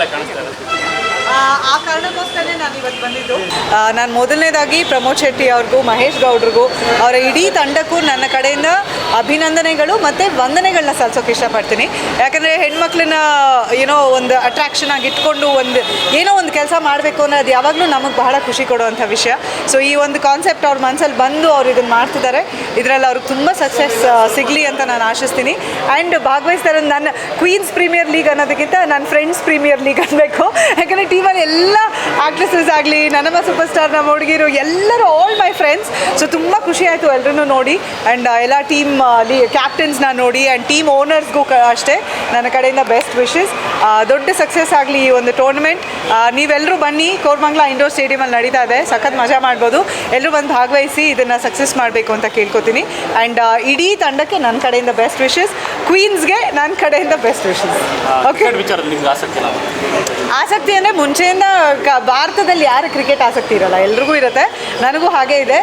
ಕಡೆ ಕಾಣಿಸ್ತಾ ಇರೋದು ಆ ಆ ನಾನು ಇವತ್ತು ಬಂದಿದ್ದು. ನಾನು ಮೊದಲನೇದಾಗಿ ಪ್ರಮೋದ್ ಶೆಟ್ಟಿ ಅವ್ರಿಗೂ, ಮಹೇಶ್ ಗೌಡ್ರಿಗೂ, ಅವರ ಇಡೀ ತಂಡಕ್ಕೂ ನನ್ನ ಕಡೆಯಿಂದ ಅಭಿನಂದನೆಗಳು ಮತ್ತು ವಂದನೆಗಳನ್ನ ಸಲ್ಲಿಸೋಕೆ ಇಷ್ಟಪಡ್ತೀನಿ. ಯಾಕಂದರೆ ಹೆಣ್ಮಕ್ಳನ್ನ ಏನೋ ಒಂದು ಅಟ್ರಾಕ್ಷನ್ ಆಗಿ ಇಟ್ಕೊಂಡು ಒಂದು ಏನೋ ಒಂದು ಕೆಲಸ ಮಾಡಬೇಕು ಅನ್ನೋದು ಯಾವಾಗಲೂ ನಮಗೆ ಬಹಳ ಖುಷಿ ಕೊಡುವಂಥ ವಿಷಯ. ಸೊ ಈ ಒಂದು ಕಾನ್ಸೆಪ್ಟ್ ಅವ್ರ ಮನಸ್ಸಲ್ಲಿ ಬಂದು ಅವ್ರು ಇದನ್ನು ಮಾಡ್ತಿದ್ದಾರೆ ಇದರಲ್ಲಿ ಅವ್ರಿಗೆ ತುಂಬ ಸಕ್ಸಸ್ ಸಿಗಲಿ ಅಂತ ನಾನು ಆಶಿಸ್ತೀನಿ. ಆ್ಯಂಡ್ ಭಾಗವಹಿಸ್ತಾರೆ ನನ್ನ ಕ್ವೀನ್ಸ್ ಪ್ರೀಮಿಯರ್ ಲೀಗ್ ಅನ್ನೋದಕ್ಕಿಂತ ನನ್ನ ಫ್ರೆಂಡ್ಸ್ ಪ್ರೀಮಿಯರ್ ಲೀಗ್ ಅನ್ನಬೇಕು ಯಾಕಂದರೆ ಟೀಮಲ್ಲಿ ಎಲ್ಲ ಆಕ್ಟ್ರೆಸಸ್ ಆಗಲಿ ನನ್ನಮ್ಮ ಸೂಪರ್ ಸ್ಟಾರ್ ನಮ್ಮ ಹುಡುಗಿರು ಎಲ್ಲರೂ ಆಲ್ ಮೈ ಫ್ರೆಂಡ್ಸ್ ಸೊ ತುಂಬ ಖುಷಿ ಆಯಿತು ಎಲ್ಲರೂ ನೋಡಿ. ಆ್ಯಂಡ್ ಎಲ್ಲ ಟೀಮ್ ಅಲ್ಲಿ ಕ್ಯಾಪ್ಟನ್ಸ್ನ ನೋಡಿ. ಆ್ಯಂಡ್ ಟೀಮ್ ಓನರ್ಸ್ಗೂ ಕ ಅಷ್ಟೇ. ನನ್ನ ಕಡೆಯಿಂದ ಬೆಸ್ಟ್ ವಿಶಸ್ ದೊಡ್ಡ ಸಕ್ಸಸ್ ಆಗಲಿ ಈ ಒಂದು ಟೂರ್ನಮೆಂಟ್ ನೀವೆಲ್ಲರೂ ಬನ್ನಿ. ಕೋರ್ಮಂಗ್ಲಾ ಇಂಡೋರ್ ಸ್ಟೇಡಿಯಮಲ್ಲಿ ನಡೀತಾ ಇದೆ. ಸಖತ್ ಮಜಾ ಮಾಡ್ಬೋದು. ಎಲ್ಲರೂ ಬಂದು ಭಾಗವಹಿಸಿ ಇದನ್ನು ಸಕ್ಸಸ್ ಮಾಡಬೇಕು ಅಂತ ಕೇಳ್ಕೊತೀನಿ. ಆ್ಯಂಡ್ ಇಡೀ ತಂಡಕ್ಕೆ ನನ್ನ ಕಡೆಯಿಂದ ಬೆಸ್ಟ್ ವಿಶಸ್ ಕ್ವೀನ್ಸ್ಗೆ ನನ್ನ ಕಡೆಯಿಂದ ಬೆಸ್ಟ್ ವಿಶಸ್ ಓಕೆ ಆಸಕ್ತಿ ಅಂದರೆ ಮುಂಚೆಯಿಂದ ಭಾರತದಲ್ಲಿ ಯಾರು ಕ್ರಿಕೆಟ್ ಆಸಕ್ತಿ ಇರಲ್ಲ? ಎಲ್ರಿಗೂ ಇರುತ್ತೆ. ನನಗೂ ಹಾಗೆ ಇದೆ.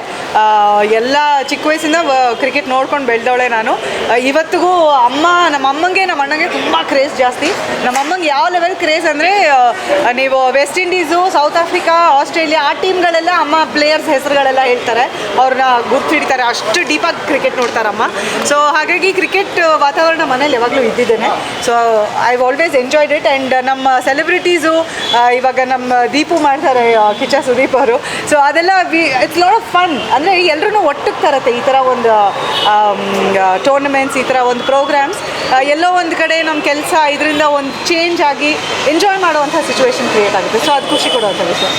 ಎಲ್ಲ ಚಿಕ್ಕ ವಯಸ್ಸಿಂದ ಕ್ರಿಕೆಟ್ ನೋಡ್ಕೊಂಡು ಬೆಳೆದವಳೆ ನಾನು. ಇವತ್ತಿಗೂ ಅಮ್ಮ, ನಮ್ಮ ಅಮ್ಮಂಗೆ, ನಮ್ಮ ಅಣ್ಣಂಗೆ ತುಂಬ ಕ್ರೇಜ್ ಜಾಸ್ತಿ. ನಮ್ಮ ಅಮ್ಮಂಗೆ ಯಾವ ಲೆವೆಲ್ ಕ್ರೇಜ್ ಅಂದರೆ ನೀವು West Indies South Africa Australia ಆ ಟೀಮ್ಗಳೆಲ್ಲ ಅಮ್ಮ ಪ್ಲೇಯರ್ಸ್ ಹೆಸರುಗಳೆಲ್ಲ ಹೇಳ್ತಾರೆ. ಅವ್ರನ್ನ ಗುರ್ತು ಹಿಡಿತಾರೆ ಅಷ್ಟು ಡೀಪಾಗಿ ಕ್ರಿಕೆಟ್ ನೋಡ್ತಾರಮ್ಮ. ಸೊ ಹಾಗಾಗಿ ಕ್ರಿಕೆಟ್ ವಾತಾವರಣ ಮನೇಲಿ ಯಾವಾಗಲೂ ಇದ್ದಿದ್ದೇನೆ. So I always enjoyed it and ನಮ್ಮ ಸೆಲೆಬ್ರಿಟೀಸು ಇವಾಗ ನಮ್ಮ ದೀಪು ಮಾಡ್ತಾರೆ ಕಿಚ್ಚ ಸುದೀಪ್ ಅವರು. ಸೊ ಅದೆಲ್ಲ we it's lot of fun ಅಂದರೆ ಎಲ್ಲರೂ ಒಟ್ಟಿಗೆ ತರತ್ತೆ, ಈ ಥರ ಒಂದು ಟೂರ್ನಮೆಂಟ್ಸ್ ಈ ಥರ ಒಂದು ಪ್ರೋಗ್ರಾಮ್ಸ್ ಎಲ್ಲೋ ಒಂದು ಕಡೆ ನಮ್ಮ ಕೆಲಸ ಇದರಿಂದ ಒಂದು ಚೇಂಜ್ ಆಗಿ ಎಂಜಾಯ್ ಮಾಡುವಂಥ ಸಿಚುವೇಶನ್ ಕ್ರಿಯೇಟ್ ಆಗುತ್ತೆ. ಸೊ ಅದು ಖುಷಿ ಕೊಡುವಂಥ ವಿಷಯ.